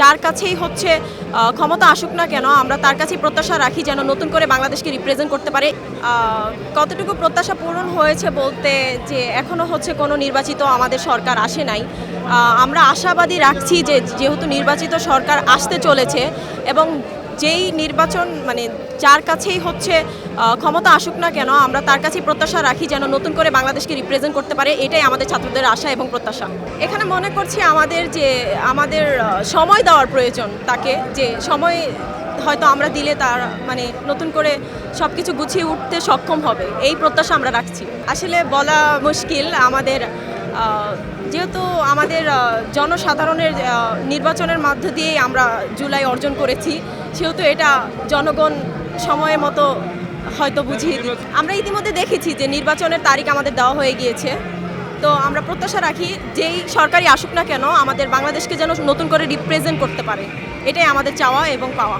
যার কাছেই হচ্ছে ক্ষমতা আসুক না কেন, আমরা তার কাছেই প্রত্যাশা রাখি যেন নতুন করে বাংলাদেশকে রিপ্রেজেন্ট করতে পারে। কতটুকু প্রত্যাশা পূরণ হয়েছে বলতে যে এখনও হচ্ছে কোনো নির্বাচিত আমাদের সরকার আসে নাই। আমরা আশাবাদী রাখছি যে যেহেতু নির্বাচিত সরকার আসতে চলেছে এবং যেই নির্বাচন মানে যার কাছেই হচ্ছে ক্ষমতা আসুক না কেন, আমরা তার কাছেই প্রত্যাশা রাখি যেন নতুন করে বাংলাদেশকে রিপ্রেজেন্ট করতে পারে, এটাই আমাদের ছাত্রদের আশা এবং প্রত্যাশা। এখানে মনে করছি আমাদের যে, আমাদের সময় দেওয়ার প্রয়োজন তাকে, যে সময় হয়তো আমরা দিলে তার মানে নতুন করে সব কিছু গুছিয়ে উঠতে সক্ষম হবে, এই প্রত্যাশা আমরা রাখছি। আসলে বলা মুশকিল, আমাদের যেহেতু আমাদের জনসাধারণের নির্বাচনের মধ্য দিয়েই আমরা জুলাই অর্জন করেছি, সেহেতু এটা জনগণ সময়ের মতো হয়তো বুঝিয়ে দিই আমরা ইতিমধ্যে দেখেছি যে নির্বাচনের তারিখ আমাদের দেওয়া হয়ে গিয়েছে। তো আমরা প্রত্যাশা রাখি, যেই সরকারি আসুক না কেন, আমাদের বাংলাদেশকে যেন নতুন করে রিপ্রেজেন্ট করতে পারে। এটাই আমাদের চাওয়া এবং পাওয়া।